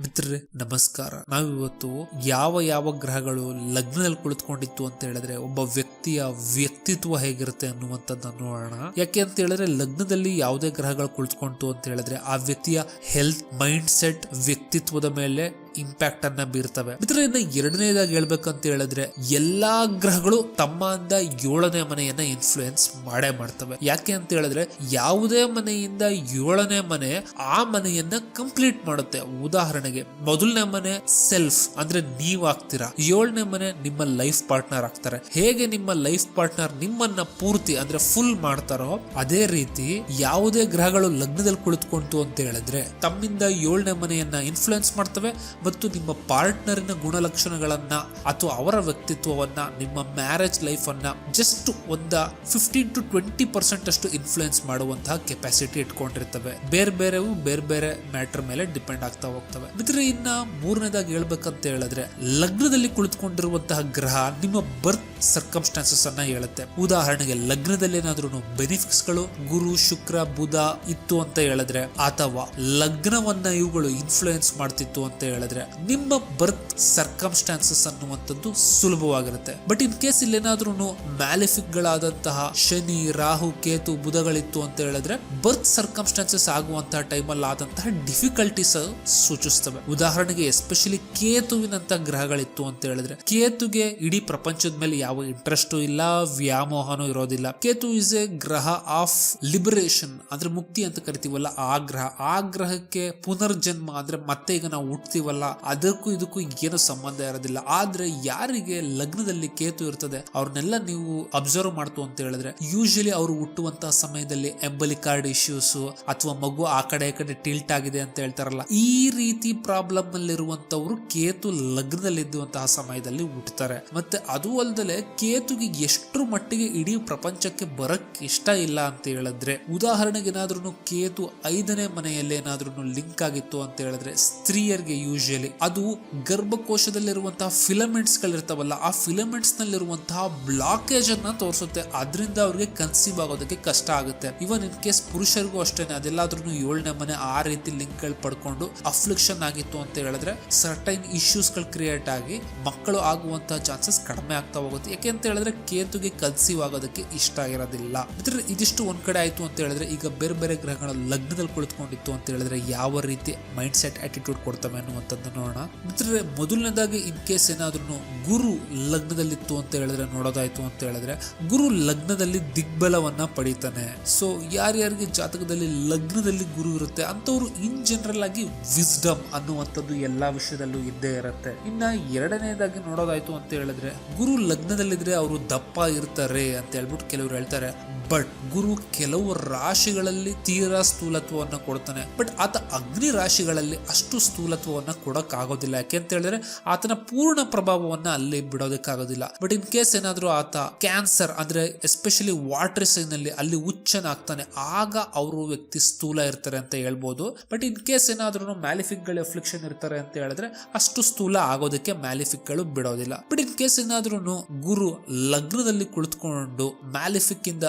ಮಿತ್ರರೇ, ನಮಸ್ಕಾರ. ನಾವಿವತ್ತು ಯಾವ ಯಾವ ಗ್ರಹಗಳು ಲಗ್ನದಲ್ಲಿ ಕುಳಿತುಕೊಂಡಿತ್ತು ಅಂತ ಹೇಳಿದ್ರೆ ಒಬ್ಬ ವ್ಯಕ್ತಿಯ ವ್ಯಕ್ತಿತ್ವ ಹೇಗಿರುತ್ತೆ ಅನ್ನುವಂಥದ್ದು ನೋಡೋಣ. ಯಾಕೆ ಅಂತ ಹೇಳಿದ್ರೆ ಲಗ್ನದಲ್ಲಿ ಯಾವುದೇ ಗ್ರಹಗಳು ಕುಳಿತುಕೊಂತು ಅಂತ ಹೇಳಿದ್ರೆ ಆ ವ್ಯಕ್ತಿಯ ಹೆಲ್ತ್ ಮೈಂಡ್ ಸೆಟ್ ವ್ಯಕ್ತಿತ್ವದ ಮೇಲೆ ಇಂಪ್ಯಾಕ್ಟ್ ಅನ್ನ ಬೀರ್ತವೆ. ಮಿತ್ರ ಇನ್ನ ಎರಡನೇದಾಗಿ ಹೇಳ್ಬೇಕಂತ ಹೇಳಿದ್ರೆ, ಎಲ್ಲಾ ಗ್ರಹಗಳು ತಮ್ಮಿಂದ ಏಳನೇ ಮನೆಯನ್ನ ಇನ್ಫ್ಲೂಯೆನ್ಸ್ ಮಾಡೇ ಮಾಡ್ತವೆ. ಯಾಕೆ ಅಂತ ಹೇಳಿದ್ರೆ, ಯಾವುದೇ ಮನೆಯಿಂದ ಏಳನೇ ಮನೆ ಆ ಮನೆಯನ್ನ ಕಂಪ್ಲೀಟ್ ಮಾಡುತ್ತೆ. ಉದಾಹರಣೆಗೆ, ಮೊದಲನೇ ಮನೆ ಸೆಲ್ಫ್ ಅಂದ್ರೆ ನೀವ್ ಆಗ್ತೀರಾ. ಏಳನೇ ಮನೆ ನಿಮ್ಮ ಲೈಫ್ ಪಾರ್ಟ್ನರ್ ಆಗ್ತಾರೆ. ಹೇಗೆ ನಿಮ್ಮ ಲೈಫ್ ಪಾರ್ಟ್ನರ್ ನಿಮ್ಮನ್ನ ಪೂರ್ತಿ, ಅಂದ್ರೆ ಫುಲ್ ಮಾಡ್ತಾರೋ, ಅದೇ ರೀತಿ ಯಾವುದೇ ಗ್ರಹಗಳು ಲಗ್ನದಲ್ಲಿ ಕುಳಿತುಕೊಂತು ಅಂತ ಹೇಳಿದ್ರೆ, ತಮ್ಮಿಂದ ಏಳನೇ ಮನೆಯನ್ನ ಇನ್ಫ್ಲೂಯೆನ್ಸ್ ಮಾಡ್ತವೆ ಮತ್ತು ನಿಮ್ಮ ಪಾರ್ಟ್ನರಿನ ಗುಣಲಕ್ಷಣಗಳನ್ನ ಅಥವಾ ಅವರ ವ್ಯಕ್ತಿತ್ವವನ್ನ, ನಿಮ್ಮ ಮ್ಯಾರೇಜ್ ಲೈಫ್ ಜಸ್ಟ್ ಒಂದ ಫಿಫ್ಟೀನ್ ಟು ಟ್ವೆಂಟಿ ಪರ್ಸೆಂಟ್ ಅಷ್ಟು ಇನ್ಫ್ಲುಯೆನ್ಸ್ ಮಾಡುವಂತಹ ಕೆಪಾಸಿಟಿ ಇಟ್ಕೊಂಡಿರ್ತವೆ. ಬೇರೆ ಬೇರೆವು ಬೇರೆ ಬೇರೆ ಮ್ಯಾಟರ್ ಮೇಲೆ ಡಿಪೆಂಡ್ ಆಗ್ತಾ ಹೋಗ್ತವೆ. ಮಿತ್ರ ಇನ್ನ ಮೂರನೇದಾಗಿ ಹೇಳ್ಬೇಕಂತ ಹೇಳಿದ್ರೆ, ಲಗ್ನದಲ್ಲಿ ಕುಳಿತುಕೊಂಡಿರುವಂತಹ ಗ್ರಹ ನಿಮ್ಮ ಬರ್ತ್ ಸರ್ಕಮ್ಸ್ಟಾನ್ಸಸ್ ಅನ್ನ ಹೇಳುತ್ತೆ. ಉದಾಹರಣೆಗೆ, ಲಗ್ನದಲ್ಲಿ ಏನಾದ್ರೂ ಬೆನಿಫಿಟ್ಸ್ಗಳು, ಗುರು, ಶುಕ್ರ, ಬುಧ ಇತ್ತು ಅಂತ ಹೇಳಿದ್ರೆ, ಅಥವಾ ಲಗ್ನವನ್ನ ಇವುಗಳು ಇನ್ಫ್ಲುಯೆನ್ಸ್ ಮಾಡ್ತಿತ್ತು ಅಂತ ಹೇಳಿದ್ರೆ ನಿಮ್ಮ ಬರ್ತ್ ಸರ್ಕಮ್ಸ್ಟಾನ್ಸಸ್ ಅನ್ನುವಂಥದ್ದು ಸುಲಭವಾಗಿರುತ್ತೆ. ಬಟ್ ಇನ್ ಕೇಸ್ ಇಲ್ಲೇನಾದ್ರೂ ಮ್ಯಾಲಿಫಿಕ್ ಗಳಾದಂತಹ ಶನಿ, ರಾಹು, ಕೇತು, ಬುಧಗಳಿತ್ತು ಅಂತ ಹೇಳಿದ್ರೆ ಬರ್ತ್ ಸರ್ಕಮ್ಸ್ಟಾನ್ಸಸ್ ಆಗುವಂತಹ ಟೈಮಲ್ಲಿ ಆದಂತಹ ಡಿಫಿಕಲ್ಟೀಸ್ ಸೂಚಿಸ್ತವೆ. ಉದಾಹರಣೆಗೆ ಎಸ್ಪೆಷಲಿ ಕೇತುವಿನಂತ ಗ್ರಹಗಳಿತ್ತು ಅಂತ ಹೇಳಿದ್ರೆ, ಕೇತುಗೆ ಇಡೀ ಪ್ರಪಂಚದ ಮೇಲೆ ಯಾವ ಇಂಟ್ರೆಸ್ಟ್ ಇಲ್ಲ, ವ್ಯಾಮೋಹನೂ ಇರೋದಿಲ್ಲ. ಕೇತು ಇಸ್ ಎ ಗ್ರಹ ಆಫ್ ಲಿಬರೇಷನ್ ಅಂದ್ರೆ ಮುಕ್ತಿ ಅಂತ ಕರಿತೀವಲ್ಲ ಆ ಗ್ರಹ. ಆ ಗ್ರಹಕ್ಕೆ ಪುನರ್ಜನ್ಮ, ಅಂದ್ರೆ ಮತ್ತೆ ಈಗ ನಾವು ಹುಟ್ತೀವಲ್ಲ ಅದಕ್ಕೂ ಇದಕ್ಕೂ ಏನು ಸಂಬಂಧ ಇರೋದಿಲ್ಲ. ಆದ್ರೆ ಯಾರಿಗೆ ಲಗ್ನದಲ್ಲಿ ಕೇತು ಇರ್ತದೆ, ಅವ್ರನ್ನೆಲ್ಲ ನೀವು ಅಬ್ಸರ್ವ್ ಮಾಡ್ತು ಅಂತ ಹೇಳಿದ್ರೆ ಯೂಶಲಿ ಅವರು ಹುಟ್ಟುವಂತಹ ಸಮಯದಲ್ಲಿ ಎಂಬಲಿ ಕಾರ್ಡ್ ಇಶ್ಯೂಸ್ ಅಥವಾ ಮಗು ಆ ಕಡೆ ಈ ಕಡೆ ಟಿಲ್ಟ್ ಆಗಿದೆ ಅಂತ ಹೇಳ್ತಾರಲ್ಲ, ಈ ರೀತಿ ಪ್ರಾಬ್ಲಮ್ ಅಲ್ಲಿರುವಂತವ್ರು ಕೇತು ಲಗ್ನದಲ್ಲಿ ಇದ್ದುವಂತಹ ಸಮಯದಲ್ಲಿ ಹುಟ್ಟುತ್ತಾರೆ ಮತ್ತೆ ಅದು ಅಲ್ಲದೆ ಕೇತುಗೆ ಎಷ್ಟರ ಮಟ್ಟಿಗೆ ಇಡೀ ಪ್ರಪಂಚಕ್ಕೆ ಬರಕ್ ಇಷ್ಟ ಇಲ್ಲ ಅಂತ ಹೇಳಿದ್ರೆ, ಉದಾಹರಣೆಗೆ ಏನಾದ್ರೂ ಕೇತು ಐದನೇ ಮನೆಯಲ್ಲಿ ಏನಾದ್ರೂ ಲಿಂಕ್ ಆಗಿತ್ತು ಅಂತ ಹೇಳಿದ್ರೆ, ಸ್ತ್ರೀಯರಿಗೆ ಯೂಶಲಿ ಅದು ಗರ್ಭಕೋಶದಲ್ಲಿರುವಂತಹ ಫಿಲಮೆಂಟ್ಸ್ ಗಳಿರ್ತಾವಲ್ಲ ಆ ಫಿಲಮೆಂಟ್ಸ್ ನಲ್ಲಿರುವಂತಹ ಬ್ಲಾಕೇಜ್ ಅನ್ನ ತೋರಿಸುತ್ತೆ. ಅದರಿಂದ ಅವ್ರಿಗೆ ಕನ್ಸೀವ್ ಆಗೋದಕ್ಕೆ ಕಷ್ಟ ಆಗುತ್ತೆ. ಇವನ್ ಇನ್ ಕೇಸ್ ಪುರುಷರಿಗೂ ಅಷ್ಟೇನೆ ಅದೆಲ್ಲಾದ್ರೂ ಏಳನೇ ಮನೆ ಆ ರೀತಿ ಲಿಂಕ್ಗಳು ಪಡ್ಕೊಂಡು ಅಫ್ಲಿಕ್ಷನ್ ಆಗಿತ್ತು ಅಂತ ಹೇಳಿದ್ರೆ ಸರ್ಟೈನ್ ಇಶ್ಯೂಸ್ಗಳು ಕ್ರಿಯೇಟ್ ಆಗಿ ಮಕ್ಕಳು ಆಗುವಂತಹ ಚಾನ್ಸಸ್ ಕಡಿಮೆ ಆಗ್ತಾ ಹೋಗುತ್ತೆ. ಯಾಕೆ ಅಂತ ಹೇಳಿದ್ರೆ, ಕೇತುಗೆ ಕನ್ಸೀವ್ ಆಗೋದಕ್ಕೆ ಇಷ್ಟ ಆಗಿರೋದಿಲ್ಲ. ಮತ್ತೆ ಇದಿಷ್ಟು ಒಂದ್ ಕಡೆ ಆಯ್ತು ಅಂತ ಹೇಳಿದ್ರೆ, ಈಗ ಬೇರೆ ಬೇರೆ ಗ್ರಹಗಳ ಲಗ್ನದಲ್ಲಿ ಕುಳಿತುಕೊಂಡಿತ್ತು ಅಂತ ಹೇಳಿದ್ರೆ, ಯಾವ ರೀತಿ ಮೈಂಡ್ ಸೆಟ್ ಆಟಿಟ್ಯೂಡ್ ಕೊಡ್ತವೆ ಅನ್ನುವಂಥದ್ದು ನೋಡೋಣ ಮಿತ್ರರೇ, ಮೊದಲನೇದಾಗಿ ಇನ್ ಕೇಸ್ ಏನಾದ್ರೂ ಗುರು ಲಗ್ನದಲ್ಲಿತ್ತು ಅಂತ ಹೇಳಿದ್ರೆ, ನೋಡೋದಾಯ್ತು ಅಂತ ಹೇಳಿದ್ರೆ, ಗುರು ಲಗ್ನದಲ್ಲಿ ದಿಗ್ಬಲವನ್ನ ಪಡಿತಾನೆ. ಸೊ ಯಾರ್ಯಾರಿಗೆ ಜಾತಕದಲ್ಲಿ ಲಗ್ನದಲ್ಲಿ ಗುರು ಇರುತ್ತೆ ಅಂತವ್ರು ಇನ್ ಜನರಲ್ ಆಗಿ ವಿಸ್ಡಮ್ ಅನ್ನುವಂಥದ್ದು ಎಲ್ಲಾ ವಿಷಯದಲ್ಲೂ ಇದ್ದೇ ಇರುತ್ತೆ. ಇನ್ನ ಎರಡನೇದಾಗಿ ನೋಡೋದಾಯ್ತು ಅಂತ ಹೇಳಿದ್ರೆ, ಗುರು ಲಗ್ನದಲ್ಲಿದ್ರೆ ಅವರು ದಪ್ಪ ಇರ್ತಾರೆ ಅಂತ ಹೇಳ್ಬಿಟ್ಟು ಕೆಲವರು ಹೇಳ್ತಾರೆ. ಬಟ್ ಗುರು ಕೆಲವು ರಾಶಿಗಳಲ್ಲಿ ತೀರಾ ಸ್ಥೂಲತ್ವವನ್ನು ಕೊಡ್ತಾನೆ. ಬಟ್ ಆತ ಅಗ್ನಿ ರಾಶಿಗಳಲ್ಲಿ ಅಷ್ಟು ಸ್ಥೂಲತ್ವವನ್ನು ಕೊಡೋಕ್ಕಾಗೋದಿಲ್ಲ. ಯಾಕೆ ಅಂತ ಹೇಳಿದ್ರೆ ಆತನ ಪೂರ್ಣ ಪ್ರಭಾವವನ್ನ ಅಲ್ಲಿ ಬಿಡೋದಕ್ಕಾಗೋದಿಲ್ಲ. ಬಟ್ ಇನ್ ಕೇಸ್ ಏನಾದರೂ ಆತ ಕ್ಯಾನ್ಸರ್ ಅಂದ್ರೆ ಎಸ್ಪೆಷಲಿ ವಾಟರ್ ಸೈನ್ ಅಲ್ಲಿ ಅಲ್ಲಿ ಹುಚ್ಚನಾಗ್ತಾನೆ, ಆಗ ಅವರು ವ್ಯಕ್ತಿ ಸ್ಥೂಲ ಇರ್ತಾರೆ ಅಂತ ಹೇಳ್ಬೋದು. ಬಟ್ ಇನ್ ಕೇಸ್ ಏನಾದ್ರೂ ಮ್ಯಾಲಿಫಿಕ್ಗಳು ಎಫ್ಲಿಕ್ಷನ್ ಇರ್ತಾರೆ ಅಂತ ಹೇಳಿದ್ರೆ ಅಷ್ಟು ಸ್ಥೂಲ ಆಗೋದಕ್ಕೆ ಮ್ಯಾಲಿಫಿಕ್ಗಳು ಬಿಡೋದಿಲ್ಲ. ಬಟ್ ಇನ್ ಕೇಸ್ ಏನಾದ್ರೂ ಗುರು ಲಗ್ನದಲ್ಲಿ ಕುಳಿತುಕೊಂಡು ಮ್ಯಾಲಿಫಿಕ್ ಇಂದ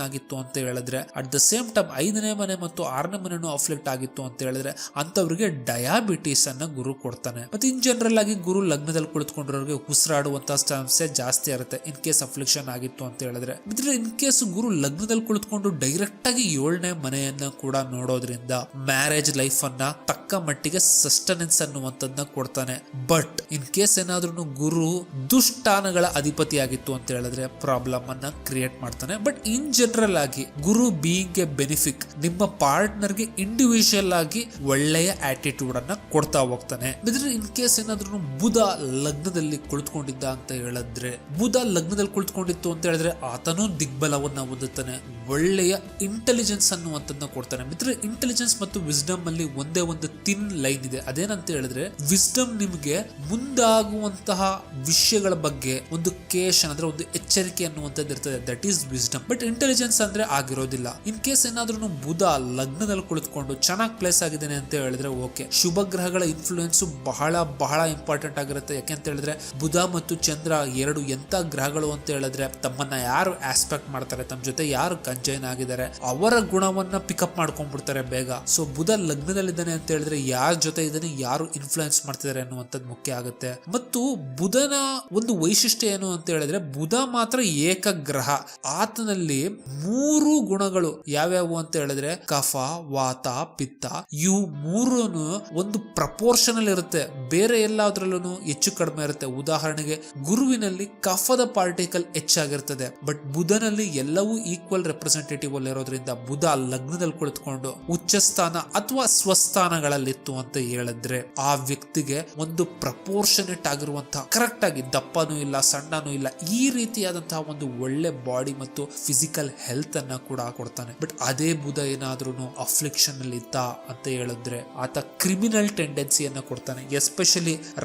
ಆಗಿತ್ತು ಅಂತ ಹೇಳಿದ್ರೆ ಅಟ್ ದ ಸೇಮ್ ಟೈಮ್ ಐದನೇ ಮನೆ ಮತ್ತು ಆರನೇ ಮನೆನೂ ಅಫ್ಲಿಕ್ಟ್ ಆಗಿತ್ತು ಅಂತ ಹೇಳಿದ್ರೆ ಅಂತವ್ರಿಗೆ ಡಯಾಬಿಟೀಸ್ ಅನ್ನ ಗುರು ಕೊಡ್ತಾನೆ. ಮತ್ತೆ ಇನ್ ಜನರಲ್ ಆಗಿ ಗುರು ಲಗ್ನದಲ್ಲಿ ಕುಳಿತುಕೊಂಡಿರೋರಿಗೆ ಉಸಿರಾಡುವಂತಹ ಸಮಸ್ಯೆ ಜಾಸ್ತಿ ಇರುತ್ತೆ ಇನ್ ಕೇಸ್ ಅಫ್ಲಿಕ್ಷನ್ ಆಗಿತ್ತು ಅಂತ ಹೇಳಿದ್ರೆ. ಇನ್ ಕೇಸ್ ಗುರು ಲಗ್ನದಲ್ಲಿ ಕುಳಿತುಕೊಂಡು ಡೈರೆಕ್ಟ್ ಆಗಿ ಏಳನೇ ಮನೆಯನ್ನ ಕೂಡ ನೋಡೋದ್ರಿಂದ ಮ್ಯಾರೇಜ್ ಲೈಫ್ ಅನ್ನ ತಕ್ಕ ಮಟ್ಟಿಗೆ ಸಸ್ಟೆನೆನ್ಸ್ ಅನ್ನುವಂಥದ್ದನ್ನ ಕೊಡ್ತಾನೆ. ಬಟ್ ಇನ್ ಕೇಸ್ ಏನಾದ್ರೂ ಗುರು ದುಷ್ಟಾನಗಳ ಅಧಿಪತಿ ಆಗಿತ್ತು ಅಂತ ಹೇಳಿದ್ರೆ ಪ್ರಾಬ್ಲಮ್ ಅನ್ನ ಕ್ರಿಯೇಟ್ ಮಾಡ್ತಾನೆ. ಬಟ್ ಇನ್ ಜನರಲ್ ಆಗಿ ಗುರು ಬೀಯಿಂಗ್ ಎ ಬೆನಿಫಿಕ್ ನಿಮ್ಮ ಪಾರ್ಟ್ನರ್ಗೆ ಇಂಡಿವಿಜುವಲ್ ಆಗಿ ಒಳ್ಳೆಯ ಆಟಿಟ್ಯೂಡ್ ಅನ್ನ ಕೊಡ್ತಾ ಹೋಗ್ತಾನೆ. ಇನ್ ಕೇಸ್ ಏನಾದ್ರೂ ಬುಧ ಲಗ್ನದಲ್ಲಿ ಕುಳಿತುಕೊಂಡಿದ್ದ ಅಂತ ಹೇಳಿದ್ರೆ, ಬುಧ ಲಗ್ನದಲ್ಲಿ ಕುಳಿತುಕೊಂಡಿತ್ತು ಅಂತ ಹೇಳಿದ್ರೆ ಆತನೂ ದಿಗ್ಬಲವನ್ನ ಹೊಂದುತ್ತಾನೆ. ಒಳ್ಳೆಯ ಇಂಟೆಲಿಜೆನ್ಸ್ ಅನ್ನುವಂಥದ್ದನ್ನ ಕೊಡ್ತಾನೆ. ಮಿತ್ರ ಇಂಟೆಲಿಜೆನ್ಸ್ ಮತ್ತು ವಿಸ್ಡಮ್ ಅಲ್ಲಿ ಒಂದೇ ಒಂದು ತಿನ್ ಲೈನ್ ಇದೆ. ಅದೇನಂತ ಹೇಳಿದ್ರೆ ವಿಸ್ಡಮ್ ನಿಮಗೆ ಮುಂದಾಗುವಂತಹ ವಿಷಯಗಳ ಬಗ್ಗೆ ಒಂದು ಕೇಶನ್ ಅಂದ್ರೆ ಒಂದು ಎಚ್ಚರಿಕೆ ಅನ್ನುವಂಥದ್ದು ಇರ್ತದೆ that is wisdom but intelligence ಅಂದ್ರೆ ಆಗಿರೋದಿಲ್ಲ. ಇನ್ ಕೇಸ್ ಏನಾದ್ರೂ ಬುಧ ಲಗ್ನದಲ್ಲಿ ಕುಳಿತುಕೊಂಡು ಚೆನ್ನಾಗಿ ಪ್ಲೇಸ್ ಆಗಿದ್ದೇನೆ ಅಂತ ಹೇಳಿದ್ರೆ ಓಕೆ ಶುಭ ಗ್ರಹಗಳ ಇನ್ಫ್ಲೂಯೆನ್ಸ್ ಬಹಳ ಬಹಳ ಇಂಪಾರ್ಟೆಂಟ್ ಆಗಿರುತ್ತೆ. ಯಾಕೆಂತ ಹೇಳಿದ್ರೆ ಬುಧ ಮತ್ತು ಚಂದ್ರ ಎರಡು ಎಂತ ಗ್ರಹಗಳು ಅಂತ ಹೇಳಿದ್ರೆ ತಮ್ಮನ್ನ ಯಾರು ಆಸ್ಪೆಕ್ಟ್ ಮಾಡ್ತಾರೆ, ತಮ್ಮ ಜೊತೆ ಯಾರು ಕಂಜೈನ್ ಆಗಿದ್ದಾರೆ, ಅವರ ಗುಣವನ್ನ ಪಿಕಪ್ ಮಾಡ್ಕೊಂಡ್ಬಿಡ್ತಾರೆ ಬೇಗ. ಸೊ ಬುಧ ಲಗ್ನದಲ್ಲಿದ್ದಾನೆ ಅಂತ ಹೇಳಿದ್ರೆ ಯಾರ ಜೊತೆ ಇದ್ದಾನೆ, ಯಾರು ಇನ್ಫ್ಲೂಯೆನ್ಸ್ ಮಾಡ್ತಿದ್ದಾರೆ ಅನ್ನುವಂಥದ್ದು ಮುಖ್ಯ ಆಗುತ್ತೆ. ಮತ್ತು ಬುಧನ ಒಂದು ವೈಶಿಷ್ಟ್ಯ ಏನು ಅಂತ ಹೇಳಿದ್ರೆ ಬುಧ ಮಾತ್ರ ಏಕ ಗ್ರಹ ಆತನಲ್ಲಿ ಮೂರು ಗುಣಗಳು ಯಾವ್ಯಾವು ಅಂತ ಹೇಳಿದ್ರೆ ಕಫ ವಾತ ಪಿತ್ತ. ಇವು ಮೂರು ಒಂದು ಪ್ರಪೋರ್ಷನಲ್ ಇರುತ್ತೆ. ಬೇರೆ ಎಲ್ಲಾದ್ರಲ್ಲೂ ಹೆಚ್ಚು ಕಡಿಮೆ ಇರುತ್ತೆ. ಉದಾಹರಣೆಗೆ, ಗುರುವಿನಲ್ಲಿ ಕಫದ ಪಾರ್ಟಿಕಲ್ ಹೆಚ್ಚಾಗಿರ್ತದೆ. ಬಟ್ ಬುಧನಲ್ಲಿ ಎಲ್ಲವೂ ಈಕ್ವಲ್ ರೆಪ್ರೆಸೆಂಟೇಟಿವ್ ಅಲ್ಲಿ ಇರೋದ್ರಿಂದ ಬುಧ ಲಗ್ನದಲ್ಲಿ ಕುಳಿತುಕೊಂಡು ಉಚ್ಚ ಸ್ಥಾನ ಅಥವಾ ಸ್ವಸ್ಥಾನಗಳಲ್ಲಿತ್ತು ಅಂತ ಹೇಳಿದ್ರೆ, ಆ ವ್ಯಕ್ತಿಗೆ ಒಂದು ಪ್ರಪೋರ್ಷನೇಟ್ ಆಗಿರುವಂತಹ ಕರೆಕ್ಟ್ ಆಗಿ ದಪ್ಪನೂ ಇಲ್ಲ, ಸಣ್ಣನೂ ಇಲ್ಲ, ಈ ರೀತಿಯಾದಂತಹ ಒಂದು ಒಳ್ಳೆ ಬಾಡಿ ಮತ್ತು ಫಿಸಿಕಲ್ ಹೆಲ್ತ್ ಅನ್ನ ಕೂಡ ಕೊಡ್ತಾನೆ. ಬಟ್ ಅದೇ ಬುಧ ಏನಾದ್ರೂ ಅಫ್ಲಿಕ್ಷನ್ ಅಲ್ಲಿ ಇದ್ದ ಅಂತ ಹೇಳಿದ್ರೆ, ಆತ ಕ್ರಿಮಿನಲ್ ಟೆಂಡೆನ್ಸಿಯನ್ನ ಕೊಡ್ತಾನೆ. ಎಸ್ಪೆಷಲಿ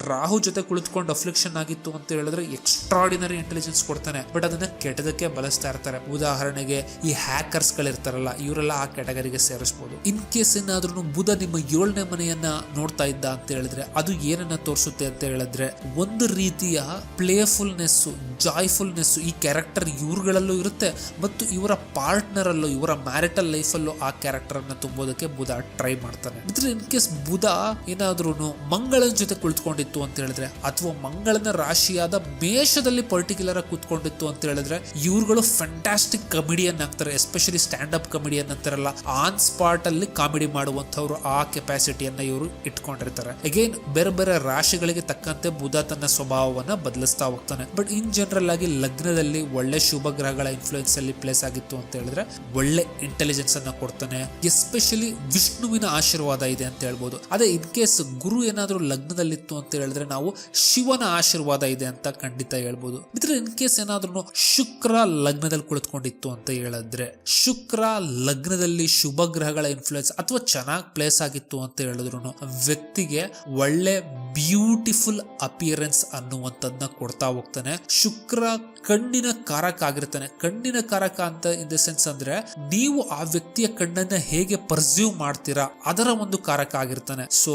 ರಾಹು ಜೊತೆ ಕುಳಿತುಕೊಂಡು ಅಫ್ಲಿಕ್ಷನ್ ಆಗಿತ್ತು ಅಂತ ಹೇಳಿದ್ರೆ ಎಕ್ಸ್ಟ್ರಾಡಿನರಿ ಇಂಟೆಲಿಜೆನ್ಸ್ ಕೊಡ್ತಾನೆ. ಬಟ್ ಅದನ್ನ ಕೆಟ್ಟದಕ್ಕೆ ಬಳಸ್ತಾ ಇರ್ತಾರೆ. ಉದಾಹರಣೆಗೆ ಈ ಹ್ಯಾಕರ್ಸ್ ಗಳಿರ್ತಾರಲ್ಲ, ಇವರೆಲ್ಲ ಆ ಕ್ಯಾಟಗರಿಗೆ ಸೇರಿಸಬಹುದು ಇನ್ ಕೇಸ್ ಏನಾದ್ರೂ ಬುಧ ನಿಮ್ಮ ಏಳನೇ ಮನೆಯನ್ನ ನೋಡ್ತಾ ಇದ್ದ ಅಂತ ಹೇಳಿದ್ರೆ, ಅದು ಏನನ್ನ ತೋರಿಸುತ್ತೆ ಅಂತ ಹೇಳಿದ್ರೆ, ಒಂದು ರೀತಿಯ ಪ್ಲೇಫುಲ್ನೆಸ್ ಜಾಯ್ಫುಲ್ನೆಸ್ ಈ ಕ್ಯಾರೆಕ್ಟರ್ ಇವ್ರುಗಳಲ್ಲೂ ಇರುತ್ತೆ, ಮತ್ತು ಇವರ ಪಾರ್ಟ್ನರ್ ಅಲ್ಲೂ, ಇವರ ಮ್ಯಾರಿಟಲ್ ಲೈಫ್ ಅಲ್ಲೂ ಆ ಕ್ಯಾರೆಕ್ಟರ್ ಅನ್ನ ತುಂಬೋದಕ್ಕೆ ಬುಧ ಟ್ರೈ ಮಾಡ್ತಾನೆ. ಇನ್ ಕೇಸ್ ಬುಧ ಏನಾದ್ರೂ ಮಂಗಳ ಜೊತೆ ಕುಳಿತುಕೊಂಡಿತ್ತು ಅಂತ ಹೇಳಿದ್ರೆ, ಅಥವಾ ಮಂಗಳನ ರಾಶಿಯಾದ ಮೇಷದಲ್ಲಿ ಪರ್ಟಿಕ್ಯುಲರ್ ಆಗಿ ಕೂತ್ಕೊಂಡಿತ್ತು ಅಂತ ಹೇಳಿದ್ರೆ, ಇವ್ರುಗಳು ಫ್ಯಾಂಟಾಸ್ಟಿಕ್ ಕಮಿಡಿಯನ್ ಆಗ್ತಾರೆ ಎಸ್ಪೆಷಲಿ ಸ್ಟ್ಯಾಂಡ್ ಅಪ್ ಕಮಿಡಿಯನ್ ಅಂತಾರಲ್ಲ ಆನ್ ಸ್ಪಾಟ್ ಅಲ್ಲಿ ಕಾಮಿಡಿ ಮಾಡುವಂತವ್ರು ಆ ಕೆಪಾಸಿಟಿಯನ್ನ ಇವರು ಇಟ್ಕೊಂಡಿರ್ತಾರೆ. ಅಗೇನ್ ಬೇರೆ ಬೇರೆ ರಾಶಿಗಳಿಗೆ ತಕ್ಕಂತೆ ಬುಧ ತನ್ನ ಸ್ವಭಾವವನ್ನ ಬದಲಿಸ್ತಾ ಹೋಗ್ತಾನೆ. ಬಟ್ ಇನ್ ಜನರಲ್ ಆಗಿ ಲಗ್ನದಲ್ಲಿ ಒಳ್ಳೆ ಶುಭ ಗ್ರಹಗಳ ಇನ್ಫ್ಲೂಯೆನ್ಸ್ ಅಲ್ಲಿ ಪ್ಲೇಸ್ ಆಗಿತ್ತು ಅಂತ ಹೇಳಿದ್ರೆ, ಒಳ್ಳೆ ಇಂಟೆಲಿಜೆನ್ಸ್ ಅನ್ನ ಕೊಡ್ತಾನೆ. ಎಸ್ಪೆಷಲಿ ವಿಷ್ಣುವಿನ ಆಶೀರ್ವಾದ ಇದೆ ಅಂತ ಹೇಳ್ಬೋದು. ಅದೇ ಇನ್ ಕೇಸ್ ಗುರು ಏನಾದ್ರೂ ಲಗ್ನದಲ್ಲಿತ್ತು ಅಂತ ಹೇಳಿದ್ರೆ ನಾವು ಶಿವನ ಆಶೀರ್ವಾದ ಇದೆ ಅಂತ ಖಂಡಿತ ಹೇಳ್ಬೋದು. ಇದ್ರೆ ಇನ್ ಕೇಸ್ ಏನಾದ್ರೂ ಶುಕ್ರ ಲಗ್ನದಲ್ಲಿ ಕುಳಿತುಕೊಂಡಿತ್ತು ಅಂತ ಹೇಳಿದ್ರೆ, ಶುಕ್ರ ಲಗ್ನದಲ್ಲಿ ಶುಭ ಗ್ರಹಗಳ ಇನ್ಫ್ಲೂಯೆನ್ಸ್ ಅಥವಾ ಚೆನ್ನಾಗಿ ಪ್ಲೇಸ್ ಆಗಿತ್ತು ಅಂತ ಹೇಳಿದ್ರು ವ್ಯಕ್ತಿಗೆ ಒಳ್ಳೆ ಬ್ಯೂಟಿಫುಲ್ ಅಪಿಯರೆನ್ಸ್ ಅನ್ನುವಂಥದ್ದನ್ನ ಕೊಡ್ತಾ ಹೋಗ್ತಾನೆ. ಶುಕ್ರ ಕಣ್ಣಿನ ಕಾರಕ ಆಗಿರ್ತಾನೆ. ಕಣ್ಣಿನ ಕಾರಕ ಅಂತ ಇನ್ ದ ಸೆನ್ಸ್ ಅಂದ್ರೆ ನೀವು ಆ ವ್ಯಕ್ತಿಯ ಕಣ್ಣನ್ನ ಹೇಗೆ ಪರ್ಸ್ಯೂವ್ ಮಾಡ್ತೀರಾ, ಅದರ ಒಂದು ಕಾರಕ ಆಗಿರ್ತಾನೆ. ಸೊ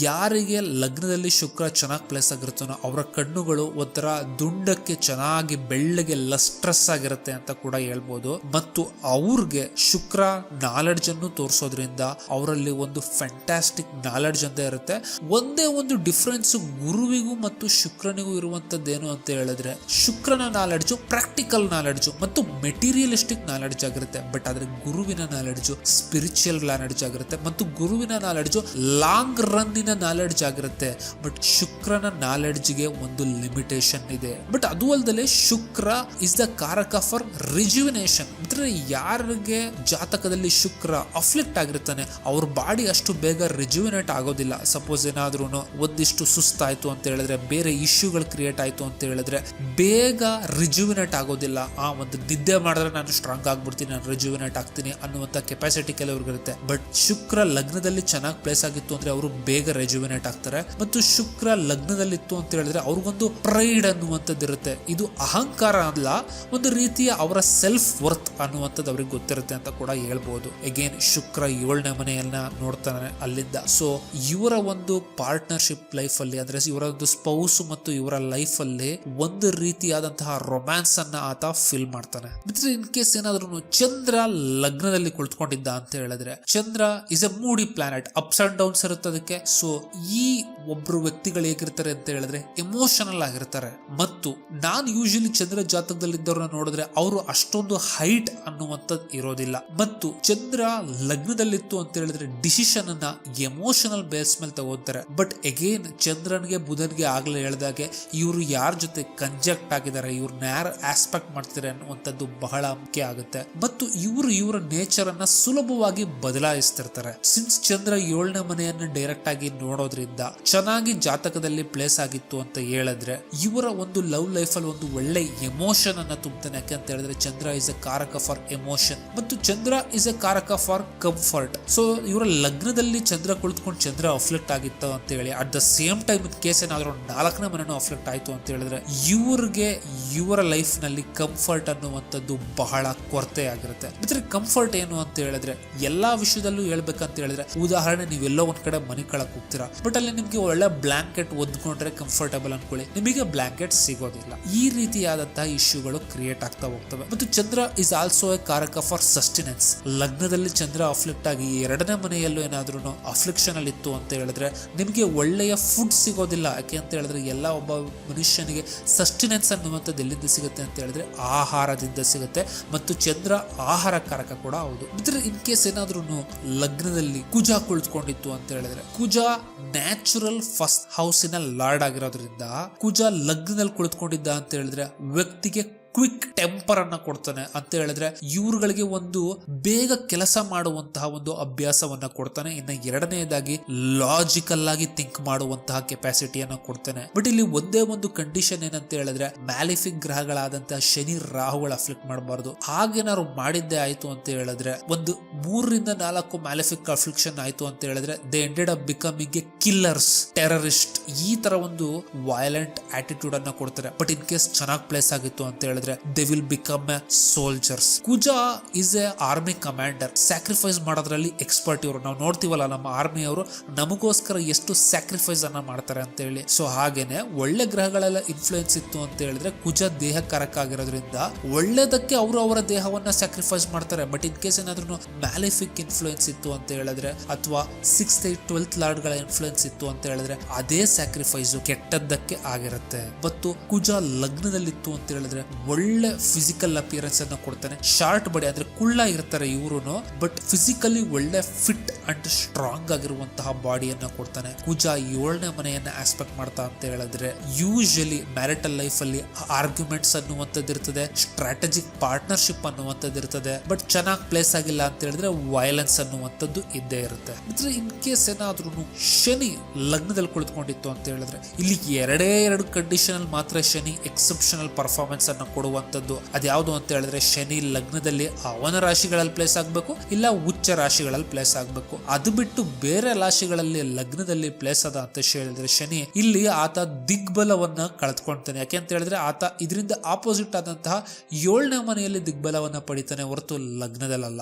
ಯಾರಿಗೆ ಲಗ್ನದಲ್ಲಿ ಶುಕ್ರ ಚೆನ್ನಾಗಿ ಪ್ಲೇಸ್ ಆಗಿರ್ತಾನೋ ಅವರ ಕಣ್ಣುಗಳು ಒಂಥರ ದುಂಡಕ್ಕೆ ಚೆನ್ನಾಗಿ ಬೆಳ್ಳಗೆ ಲಸ್ಟ್ರಸ್ ಆಗಿರುತ್ತೆ ಅಂತ ಕೂಡ ಹೇಳ್ಬೋದು. ಮತ್ತು ಅವ್ರಿಗೆ ಶುಕ್ರ ನಾಲೆಡ್ಜ್ ಅನ್ನು ತೋರಿಸೋದ್ರಿಂದ ಅವರಲ್ಲಿ ಒಂದು ಫ್ಯಾಂಟಾಸ್ಟಿಕ್ ನಾಲೆಡ್ಜ್ ಅಂತ ಇರುತ್ತೆ. ಒಂದೇ ಒಂದು ಡಿಫ್ರೆನ್ಸ್ ಗುರುವಿಗೂ ಮತ್ತು ಶುಕ್ರನಿಗೂ ಇರುವಂತದ್ದೇನು ಅಂತ ಹೇಳಿದ್ರೆ, ಶುಕ್ರನ ನಾಲೆಡ್ಜು ಪ್ರಾಕ್ಟಿಕಲ್ ನಾಲೆಡ್ಜು ಮತ್ತು ಮೆಟೀರಿಯಲಿಸ್ಟಿಕ್ ನಾಲೆಡ್ಜ್ ಆಗಿರುತ್ತೆ. ಬಟ್ ಆದರೆ ಗುರುವಿನ ನಾಲೆಡ್ಜು ಸ್ಪಿರಿಚುಯಲ್ ನಾಲೆಡ್ಜ್ ಆಗಿರುತ್ತೆ ಮತ್ತು ಗುರುವಿನ ನಾಲೆಡ್ಜು ಲಾಂಗ್ ರನ್ನಿನ ನಾಲೆಡ್ಜ್ ಆಗಿರುತ್ತೆ. ಬಟ್ ಶುಕ್ರನ ನಾಲೆಡ್ಜ್ಗೆ ಒಂದು ಲಿಮಿಟೇಷನ್ ಇದೆ. ಬಟ್ ಅದು ಅಲ್ಲದೆ ಶುಕ್ರ ಇಸ್ ದ ಕಾರಕ ಫಾರ್ ರಿಜುವಿನೇಷನ್ ಅಂದ್ರೆ ಯಾರಿಗೆ ಜಾತಕದಲ್ಲಿ ಶುಕ್ರ ಅಫ್ಲಿಕ್ಟ್ ಆಗಿರ್ತಾನೆ, ಅವ್ರ ಬಾಡಿ ಅಷ್ಟು ಬೇಗ ರಿಜುವಿನೇಟ್ ಆಗೋದಿಲ್ಲ. ಸಪೋಸ್ ಏನಾದ್ರೂ ಒಂದಿಷ್ಟು ಸುಸ್ತಾಯ್ತು ಅಂತ ಹೇಳಿದ್ರೆ, ಬೇರೆ ಇಶ್ಯೂಗಳು ಕ್ರಿಯೇಟ್ ಆಯ್ತು ಅಂತ ಹೇಳಿದ್ರೆ, ಬೇಗ ರಿಜುವಿನೇಟ್ ಆಗೋದಿಲ್ಲ. ಆ ಒಂದು ನಿದ್ದೆ ಮಾಡಿದ್ರೆ ನಾನು ಸ್ಟ್ರಾಂಗ್ ಆಗ್ಬಿಡ್ತೀನಿ, ನಾನು ರಿಜುವಿನೇಟ್ ಆಗ್ತೀನಿ ಅನ್ನುವಂಥ ಕೆಪಾಸಿಟಿ ಕೆಲವ್ರಿಗಿರುತ್ತೆ. ಬಟ್ ಶುಕ್ರ ಲಗ್ನದಲ್ಲಿ ಚೆನ್ನಾಗಿ ಪ್ಲೇಸ್ ಆಗಿತ್ತು ಅಂದ್ರೆ ಅವರು ಬೇಗ ರೆಜ್ಯುವಿನೇಟ್ ಆಗ್ತಾರೆ. ಮತ್ತು ಶುಕ್ರ ಲಗ್ನದಲ್ಲಿತ್ತು ಅಂತ ಹೇಳಿದ್ರೆ ಅವ್ರಿಗೊಂದು ಪ್ರೈಡ್ ಅನ್ನುವಂಥದ್ದು ಇರುತ್ತೆ. ಇದು ಅಹಂಕಾರ ಅಲ್ಲ, ಒಂದು ರೀತಿಯ ಅವರ ಸೆಲ್ಫ್ ವರ್ತ್ ಅನ್ನುವಂಥದ್ದು ಅವ್ರಿಗೆ ಗೊತ್ತಿರುತ್ತೆ ಅಂತ ಕೂಡ ಹೇಳ್ಬೋದು. ಅಗೇನ್ ಶುಕ್ರ ಏಳನೇ ಮನೆಯನ್ನ ನೋಡ್ತಾನೆ ಅಲ್ಲಿಂದ. ಸೊ ಇವರ ಒಂದು ಪಾರ್ಟ್ನರ್ಶಿಪ್ ಲೈಫ್ ಅಲ್ಲಿ, ಅಂದ್ರೆ ಇವರ ಒಂದು ಸ್ಪೌಸ್ ಮತ್ತು ಇವರ ಲೈಫ್ ಅಲ್ಲಿ ಒಂದು ರೀತಿಯಾದಂತಹ ರೊಮ್ಯಾನ್ಸ್ ಅನ್ನ ಆತ ಫೀಲ್ ಮಾಡ್ತಾನೆ. ಇನ್ ಕೇಸ್ ಏನಾದ್ರೂ ಚಂದ್ರ ಲಗ್ನದಲ್ಲಿ ಕುಳಿತುಕೊಂಡಿದ್ದ ಅಂತ ಹೇಳಿದ್ರೆ, Chandra is a moody planet ups and downs ಇರುತ್ತೆ ಅದಕ್ಕೆ. ಸೊ ಈ ಒಬ್ರು ವ್ಯಕ್ತಿಗಳು ಹೇಗಿರ್ತಾರೆ ಅಂತ ಹೇಳಿದ್ರೆ ಎಮೋಷನಲ್ ಆಗಿರ್ತಾರೆ. ಮತ್ತು ನಾನು ಯೂಶಲಿ ಚಂದ್ರ ಜಾತಕದಲ್ಲಿ ಇದ್ದವ್ರನ್ನ ನೋಡಿದ್ರೆ ಅವರು ಅಷ್ಟೊಂದು ಹೈಟ್ ಅನ್ನುವಂಥದ್ದು ಇರೋದಿಲ್ಲ. ಮತ್ತು ಚಂದ್ರ ಲಗ್ನದಲ್ಲಿತ್ತು ಅಂತ ಹೇಳಿದ್ರೆ ಡಿಸಿಷನ್ ಅನ್ನ ಎಮೋಷನಲ್ ಬೇಸ್ ಮೇಲೆ ತಗೋತಾರೆ. ಬಟ್ ಅಗೇನ್ ಚಂದ್ರನ್ಗೆ ಬುಧನ್ಗೆ ಆಗ್ಲೇ ಹೇಳ್ದಾಗೆ ಇವರು ಯಾರ ಜೊತೆ ಕಂಜೆಕ್ಟ್ ಆಗಿದ್ದಾರೆ ಇವ್ರನ್ನ ಆಸ್ಪೆಕ್ಟ್ ಮಾಡ್ತಾರೆ ಅನ್ನುವಂಥದ್ದು ಬಹಳ ಮುಖ್ಯ ಆಗುತ್ತೆ. ಮತ್ತು ಇವರು ಇವರ ನೇಚರ್ ಅನ್ನ ಸುಲಭವಾಗಿ ಬದಲಾಯಿಸ್ತಿರ್ತಾರೆ. ಸಿನ್ಸ್ ಚಂದ್ರ ಏಳನೇ ಮನೆಯನ್ನ ಡೈರೆಕ್ಟ್ ಆಗಿ ನೋಡೋದ್ರಿಂದ ಚೆನ್ನಾಗಿ ಜಾತಕದಲ್ಲಿ ಪ್ಲೇಸ್ ಆಗಿತ್ತು ಅಂತ ಹೇಳಿದ್ರೆ, ಇವರ ಒಂದು ಲವ್ ಲೈಫ್ ಅಲ್ಲಿ ಒಂದು ಒಳ್ಳೆ ಎಮೋಷನ್ ಅನ್ನ ತುಂಬ್ತಾನೆ. ಯಾಕೆ ಹೇಳಿದ್ರೆ, ಚಂದ್ರ ಇಸ್ ಅ ಕಾರಕ ಫಾರ್ ಎಮೋಷನ್ ಮತ್ತು ಚಂದ್ರ ಇಸ್ ಅ ಕಾರಕ ಫಾರ್ ಕಂಫರ್ಟ್ ಸೊ ಇವರ ಲಗ್ನದಲ್ಲಿ ಚಂದ್ರ ಕುಳಿತುಕೊಂಡು ಚಂದ್ರ ಅಫ್ಲೆಕ್ಟ್ ಆಗಿತ್ತು ಅಂತ ಹೇಳಿ at the same time case ಏನಾದ್ರು ನಾಲ್ಕನೇ ಮನೆನೂ ಅಫ್ಲೆಕ್ಟ್ ಆಯ್ತು ಅಂತ ಹೇಳಿದ್ರೆ, ಇವ್ರಿಗೆ ಇವರ ಲೈಫ್ನಲ್ಲಿ ಕಂಫರ್ಟ್ ಅನ್ನುವಂಥದ್ದು ಬಹಳ ಕೊರತೆ ಆಗಿರುತ್ತೆ ಮತ್ತೆ ಕಂಫರ್ಟ್ ಏನು ಅಂತ ಹೇಳಿದ್ರೆ, ಎಲ್ಲಾ ವಿಷಯದಲ್ಲೂ ಹೇಳ್ಬೇಕಂತ ಹೇಳಿದ್ರೆ, ಉದಾಹರಣೆ ನೀವೆಲ್ಲೋ ಒಂದ್ ಕಡೆ ಮನೆ ಕಳಕ್ ಹೋಗ್ತೀರಾ ಬಟ್ ಅಲ್ಲಿ ನಿಮ್ಗೆ ಒಳ್ಳೆ ಬ್ಲಾಂಕೆಟ್ ಒದ್ಕೊಂಡ್ರೆ ಕಂಫರ್ಟಬಲ್ ಅನ್ಕೊಳ್ಳಿ. ನಿಮಗೆ ಬ್ಲಾಂಕೆಟ್ ಸಿಗೋದಿಲ್ಲ. ಈ ರೀತಿಯಾದಂತಹ ಇಶ್ಯೂಗಳು ಕ್ರಿಯೇಟ್ ಆಗ್ತಾ ಹೋಗ್ತವೆ. ಮತ್ತು ಚಂದ್ರ ಇಸ್ ಆಲ್ಸೋ ಎ ಕಾರಕ ಫಾರ್ ಸಸ್ಟಿನೆನ್ಸ್ ಲಗ್ನದಲ್ಲಿ ಚಂದ್ರ ಅಫ್ಲಿಕ್ಟ್ ಆಗಿ ಎರಡನೇ ಮನೆಯಲ್ಲೂ ಏನಾದ್ರೂ ಅಫ್ಲಿಕ್ಷನ್ ಅಲ್ಲಿ ಇತ್ತು ಅಂತ ಹೇಳಿದ್ರೆ, ನಿಮಗೆ ಒಳ್ಳೆಯ ಫುಡ್ ಸಿಗೋದಿಲ್ಲ. ಯಾಕೆ ಅಂತ ಹೇಳಿದ್ರೆ, ಎಲ್ಲ ಒಬ್ಬ ಮನುಷ್ಯನಿಗೆ ಸಸ್ಟಿನೆನ್ಸ್ ಅನ್ನುವಂಥದ್ದು ಎಲ್ಲಿಂದ ಸಿಗುತ್ತೆ ಅಂತ ಹೇಳಿದ್ರೆ ಆಹಾರದಿಂದ ಸಿಗುತ್ತೆ. ಮತ್ತು ಚಂದ್ರ ಆಹಾರ ಕಾರಕ ಕೂಡ ಹೌದು. ಇದ್ರೆ ಇನ್ ಕೇಸ್ ಏನಾದ್ರೂ ಲಗ್ನದಲ್ಲಿ ಕುಜ ಕುಳಿತುಕೊಂಡಿತ್ತು ಅಂತ ಹೇಳಿದ್ರೆ, ಕುಜ ನ್ಯಾಚುರಲ್ ಫಸ್ಟ್ ಹೌಸಿನ ಲಾರ್ಡ್ ಆಗಿರೋದ್ರಿಂದ ಕುಜ ಲಗ್ನದಲ್ಲಿ ಕುಳಿತುಕೊಂಡಿದ್ದ ಅಂತ ಹೇಳಿದ್ರೆ ವ್ಯಕ್ತಿಗೆ ಕ್ವಿಕ್ ಟೆಂಪರ್ ಅನ್ನ ಕೊಡ್ತಾನೆ ಅಂತ ಹೇಳಿದ್ರೆ ಇವ್ರುಗಳಿಗೆ ಒಂದು ಬೇಗ ಕೆಲಸ ಮಾಡುವಂತಹ ಒಂದು ಅಭ್ಯಾಸವನ್ನ ಕೊಡ್ತಾನೆ. ಇನ್ನ ಎರಡನೆಯದಾಗಿ ಲಾಜಿಕಲ್ ಆಗಿ ಥಿಂಕ್ ಮಾಡುವಂತಹ ಕೆಪಾಸಿಟಿಯನ್ನ ಕೊಡ್ತಾನೆ. ಬಟ್ ಇಲ್ಲಿ ಒಂದೇ ಒಂದು ಕಂಡೀಷನ್ ಏನಂತ ಹೇಳಿದ್ರೆ ಮ್ಯಾಲಿಫಿಕ್ ಗ್ರಹಗಳಾದಂತಹ ಶನಿ ರಾಹುಗಳು ಅಫ್ಲಿಕ್ಟ್ ಮಾಡಬಾರ್ದು. ಹಾಗೇನಾದ್ರು ಮಾಡಿದ್ದೇ ಆಯ್ತು ಅಂತ ಹೇಳಿದ್ರೆ ಒಂದು ಮೂರರಿಂದ ನಾಲ್ಕು ಮ್ಯಾಲಿಫಿಕ್ ಅಫ್ಲಿಕ್ಷನ್ ಆಯ್ತು ಅಂತ ಹೇಳಿದ್ರೆ they ended up becoming a killers terrorist ಈ ತರ ಒಂದು ವಯಲೆಂಟ್ ಆಟಿಟ್ಯೂಡ್ ಅನ್ನ ಕೊಡ್ತಾರೆ. ಬಟ್ ಇನ್ ಕೇಸ್ ಚೆನ್ನಾಗಿ ಪ್ಲೇಸ್ ಆಗಿತ್ತು ಅಂತ ಹೇಳಿದ್ರೆ they will become a soldiers Kuja is a army commander sacrifice ಮಾಡೋದ್ರಲ್ಲಿ ಎಕ್ಸ್ಪರ್ಟ್ ಇವರು. ನಾವು ನೋಡ್ತೀವಲ್ಲ, ನಮ್ಮ ಆರ್ಮಿ ಅವರು ನಮಗೋಸ್ಕರ ಎಷ್ಟು ಸ್ಯಾಕ್ರಿಫೈಸ್ ಅನ್ನ ಮಾಡ್ತಾರೆ ಅಂತ ಹೇಳಿ. ಸೊ ಹಾಗೇನೆ, ಒಳ್ಳೆ ಗ್ರಹಗಳೆಲ್ಲ ಇನ್ಫ್ಲೂಯೆನ್ಸ್ ಇತ್ತು ಅಂತ ಹೇಳಿದ್ರೆ ಕುಜ ದೇಹಕಾರಕ ಆಗಿರೋದ್ರಿಂದ ಒಳ್ಳೇದಕ್ಕೆ ಅವರು ಅವರ ದೇಹವನ್ನ ಸ್ಯಾಕ್ರಿಫೈಸ್ ಮಾಡ್ತಾರೆ. ಬಟ್ ಇನ್ ಕೇಸ್ ಏನಾದ್ರೂ ಮ್ಯಾಲಿಫಿಕ್ ಇನ್ಫ್ಲೂಯೆನ್ಸ್ ಇತ್ತು ಅಂತ ಹೇಳಿದ್ರೆ, ಅಥವಾ ಸಿಕ್ಸ್ ಟ್ವೆಲ್ತ್ ಲಾರ್ಡ್ಗಳ ಇನ್ಫ್ಲೂಯೆನ್ಸ್ ಇತ್ತು ಅಂತ ಹೇಳಿದ್ರೆ, ಅದೇ ಸ್ಯಾಕ್ರಿಫೈಸ್ ಕೆಟ್ಟದ್ದಕ್ಕೆ ಆಗಿರುತ್ತೆ. ಮತ್ತು ಕುಜ ಲಗ್ನದಲ್ಲಿತ್ತು ಅಂತ ಹೇಳಿದ್ರೆ, ಒಳ್ಳೆ ಫಿಸಿಕಲ್ ಅಪಿಯರೆನ್ಸ್ ಅನ್ನ ಕೊಡ್ತಾನೆ. ಶಾರ್ಟ್ ಬಡಿ ಅಂದ್ರೆ ಕುಳ್ಳ ಇರ್ತಾರೆ ಇವರು ಬಟ್ ಫಿಸಿಕಲಿ ಒಳ್ಳೆ ಫಿಟ್ ಅಂಡ್ ಸ್ಟ್ರಾಂಗ್ ಆಗಿರುವಂತಹ ಬಾಡಿಯನ್ನ ಕೊಡ್ತಾನೆ. ಕುಜ ಏಳನೇ ಮನೆಯನ್ನ ಆಸ್ಪೆಕ್ಟ್ ಮಾಡ್ತಾ ಅಂತ ಹೇಳಿದ್ರೆ ಯೂಶಲಿ ಮ್ಯಾರಿಟಲ್ ಲೈಫ್ ಅಲ್ಲಿ ಆರ್ಗ್ಯುಮೆಂಟ್ಸ್ ಅನ್ನುವಂಥದ್ದು ಇರ್ತದೆ ಸ್ಟ್ರಾಟಜಿಕ್ ಪಾರ್ಟ್ನರ್ಶಿಪ್ ಅನ್ನುವಂಥದ್ದು ಇರ್ತದೆ ಬಟ್ ಚೆನ್ನಾಗಿ ಪ್ಲೇಸ್ ಆಗಿಲ್ಲ ಅಂತ ಹೇಳಿದ್ರೆ ವೈಲೆನ್ಸ್ ಅನ್ನುವಂಥದ್ದು ಇದ್ದೇ ಇರುತ್ತೆ. ಅಂದ್ರೆ ಇನ್ ಕೇಸ್ ಏನಾದ್ರೂ ಶನಿ ಲಗ್ನದಲ್ಲಿ ಕುಳಿತುಕೊಂಡಿತ್ತು ಅಂತ ಹೇಳಿದ್ರೆ, ಇಲ್ಲಿ ಎರಡೇ ಎರಡು ಕಂಡೀಷನ್ ಅಲ್ಲಿ ಮಾತ್ರ ಶನಿ ಎಕ್ಸೆಪ್ಷನಲ್ ಪರ್ಫಾರ್ಮೆನ್ಸ್ ಅನ್ನ ಕೊಡುವಂಥದ್ದು. ಅದ್ಯಾವುದು ಅಂತ ಹೇಳಿದ್ರೆ ಶನಿ ಲಗ್ನದಲ್ಲಿ ಅವನ ರಾಶಿಗಳಲ್ಲಿ ಪ್ಲೇಸ್ ಆಗಬೇಕು, ಇಲ್ಲ ಉಚ್ಚ ರಾಶಿಗಳಲ್ಲಿ ಪ್ಲೇಸ್ ಆಗಬೇಕು. ಅದು ಬಿಟ್ಟು ಬೇರೆ ರಾಶಿಗಳಲ್ಲಿ ಲಗ್ನದಲ್ಲಿ ಪ್ಲೇಸ್ ಅದ ಅಂತ ಹೇಳಿದ್ರೆ ಶನಿ ಇಲ್ಲಿ ಆತ ದಿಗ್ಬಲವನ್ನ ಕಳೆದುಕೊಳ್ತಾನೆ ಯಾಕೆ ಅಂತ ಹೇಳಿದ್ರೆ ಆತ ಇದರಿಂದ ಆಪೋಸಿಟ್ ಆದಂತಹ ಏಳನೇ ಮನೆಯಲ್ಲಿ ದಿಗ್ಬಲವನ್ನ ಪಡಿತಾನೆ ಹೊರತು ಲಗ್ನದಲ್ಲ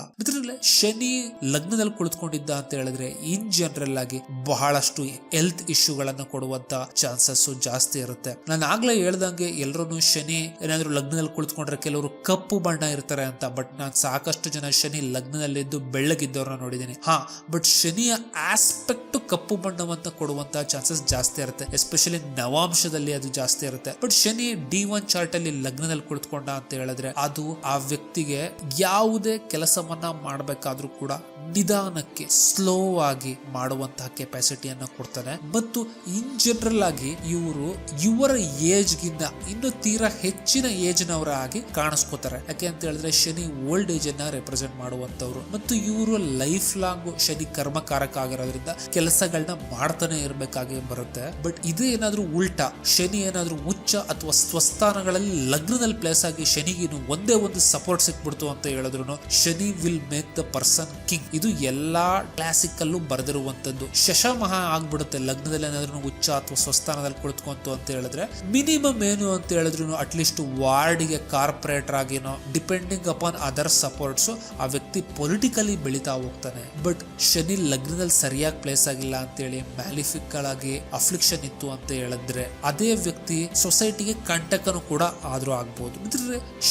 ಶನಿ ಲಗ್ನದಲ್ಲಿ ಕುಳಿತುಕೊಂಡಿದ್ದ ಅಂತ ಹೇಳಿದ್ರೆ ಇನ್ ಜನರಲ್ ಆಗಿ ಬಹಳಷ್ಟು ಹೆಲ್ತ್ ಇಶ್ಯೂಗಳನ್ನು ಕೊಡುವಂತ ಚಾನ್ಸಸ್ ಜಾಸ್ತಿ ಇರುತ್ತೆ. ನಾನು ಆಗ್ಲೇ ಹೇಳ್ದಂಗೆ ಎಲ್ಲರೂ ಶನಿ ಏನಾದ್ರೂ ಲಗ್ನದಲ್ಲಿ ಕುಳಿತುಕೊಂಡ್ರೆ ಕೆಲವರು ಕಪ್ಪು ಬಣ್ಣ ಇರ್ತಾರೆ ಅಂತ ಬಟ್ ನಾನು ಸಾಕಷ್ಟು ಜನ ಶನಿ ಲಗ್ನದಲ್ಲಿದ್ದು ಬೆಳ್ಳಗಿದ್ದವ್ರನ್ನ ನೋಡಿದ್ದೀನಿ ಹಾ ಬಟ್ ಶನಿಯ ಆಸ್ಪೆಕ್ಟ್ ಕಪ್ಪು ಬಣ್ಣವನ್ನ ಕೊಡುವಂತಹ ಚಾನ್ಸಸ್ ಜಾಸ್ತಿ ಇರುತ್ತೆ. ಎಸ್ಪೆಷಲಿ ನವಾಂಶದಲ್ಲಿ ಅದು ಜಾಸ್ತಿ ಇರುತ್ತೆ. But Shani D one chart ಅಲ್ಲಿ ಲಗ್ನದಲ್ಲಿ ಕುಳಿತುಕೊಂಡ ಅಂತ ಹೇಳಿದ್ರೆ ಅದು ಆ ವ್ಯಕ್ತಿಗೆ ಯಾವುದೇ ಕೆಲಸವನ್ನ ಮಾಡಬೇಕಾದ್ರೂ ಕೂಡ ನಿಧಾನಕ್ಕೆ ಸ್ಲೋ ಆಗಿ ಮಾಡುವಂತಹ ಕೆಪಾಸಿಟಿಯನ್ನು ಕೊಡ್ತಾನೆ ಮತ್ತು ಇನ್ ಜನರಲ್ ಆಗಿ ಇವರು ಇವರ ಏಜ್ ಗಿಂತ ಇನ್ನು ತೀರಾ ಹೆಚ್ಚಿನ ಏಜ್ ನವರ ಆಗಿ ಕಾಣಿಸ್ಕೋತಾರೆ. ಯಾಕೆ ಅಂತ ಹೇಳಿದ್ರೆ ಶನಿ ಓಲ್ಡ್ ಏಜ್ ಅನ್ನ ರೆಪ್ರೆಸೆಂಟ್ ಮಾಡುವಂತವ್ರು ಮತ್ತು ಇವರು ಲೈಫ್ ಲಾಂಗ್ ಶನಿ ಕರ್ಮಕಾರಕ ಆಗಿರೋದ್ರಿಂದ ಕೆಲಸಗಳನ್ನ ಮಾಡ್ತಾನೆ ಇರಬೇಕಾಗಿ ಬರುತ್ತೆ. ಬಟ್ ಇದು ಏನಾದ್ರೂ ಉಲ್ಟಾ, ಶನಿ ಏನಾದ್ರೂ ಉಚ್ಚ ಅಥವಾ ಸ್ವಸ್ಥಾನಗಳಲ್ಲಿ ಲಗ್ನದಲ್ಲಿ ಪ್ಲೇಸ್ ಆಗಿ ಶನಿಗೆ ಒಂದೇ ಒಂದು ಸಪೋರ್ಟ್ ಸಿಕ್ಬಿಡ್ತು ಅಂತ ಹೇಳಿದ್ರು Shani will make the person king ಇದು ಎಲ್ಲಾ ಕ್ಲಾಸಿಕಲ್ಲೂ ಬರೆದಿರುವಂತದ್ದು ಶಶಮಹ ಆಗ್ಬಿಡುತ್ತೆ. ಲಗ್ನದಲ್ಲಿ ಏನಾದ್ರು ಉಚ್ಚ ಅಥವಾ ಸ್ವಸ್ಥಾನದಲ್ಲಿ ಕುಳಿತುಕೊಂತು ಅಂತ ಹೇಳಿದ್ರೆ ಮಿನಿಮಮ್ ಏನು ಅಂತ ಹೇಳಿದ್ರು ಅಟ್ಲೀಸ್ಟ್ ವಾರ್ಡ್ಗೆ ಕಾರ್ಪೊರೇಟರ್ ಆಗಿನೋ ಡಿಪೆಂಡಿಂಗ್ ಅಪಾನ್ ಅದರ್ ಸಪೋರ್ಟ್ಸ್ ಆ ವ್ಯಕ್ತಿ ಪೊಲಿಟಿಕಲಿ ಬೆಳಿತಾ ಹೋಗ್ತಾನೆ. ಬಟ್ ಶನಿ ಲಗ್ನದಲ್ಲಿ ಸರಿಯಾಗಿ ಪ್ಲೇಸ್ ಆಗಿಲ್ಲ ಅಂತೇಳಿ ಮ್ಯಾಲಿಫಿಕ್ ಆಗಿ ಅಫ್ಲಿಕ್ಷನ್ ಇತ್ತು ಅಂತ ಹೇಳಿದ್ರೆ, ಅದೇ ವ್ಯಕ್ತಿ ಸೊಸೈಟಿಗೆ ಕಂಟಕನು ಕೂಡ ಆದ್ರೂ ಆಗ್ಬಹುದು